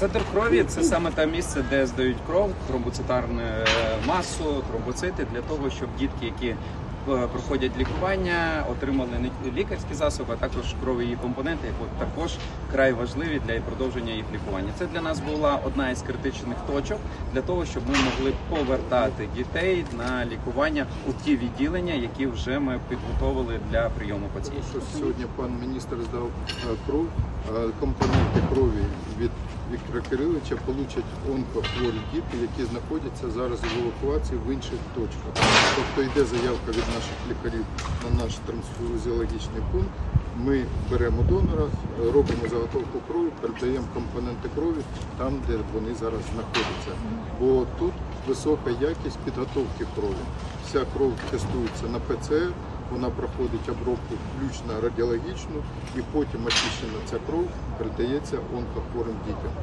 Центр крові це саме те місце, де здають кров, тромбоцитарну е, масу, тромбоцити для того, щоб дітки, які е, проходять лікування, отримали лікарські засоби, а також крові компоненти, які також край важливі для продовження їх лікування. Це для нас була одна із критичних точок для того, щоб ми могли повертати дітей на лікування у ті відділення, які вже ми підготовили для прийому пацієнтів. Сьогодні пан міністр здав е, кров, компоненти крові від Віктора Кириловича получать онкохворі діти, які знаходяться зараз в евакуації в інших точках. Тобто йде заявка від наших лікарів на наш трансфузіологічний пункт. Ми беремо донора, робимо заготовку крові, передаємо компоненти крові там, де вони зараз знаходяться. Бо тут висока якість підготовки крові. Вся кров тестується на ПЦР, вона проходить обробку включно радіологічну, і потім очищена ця кров передається онкохворим дітям.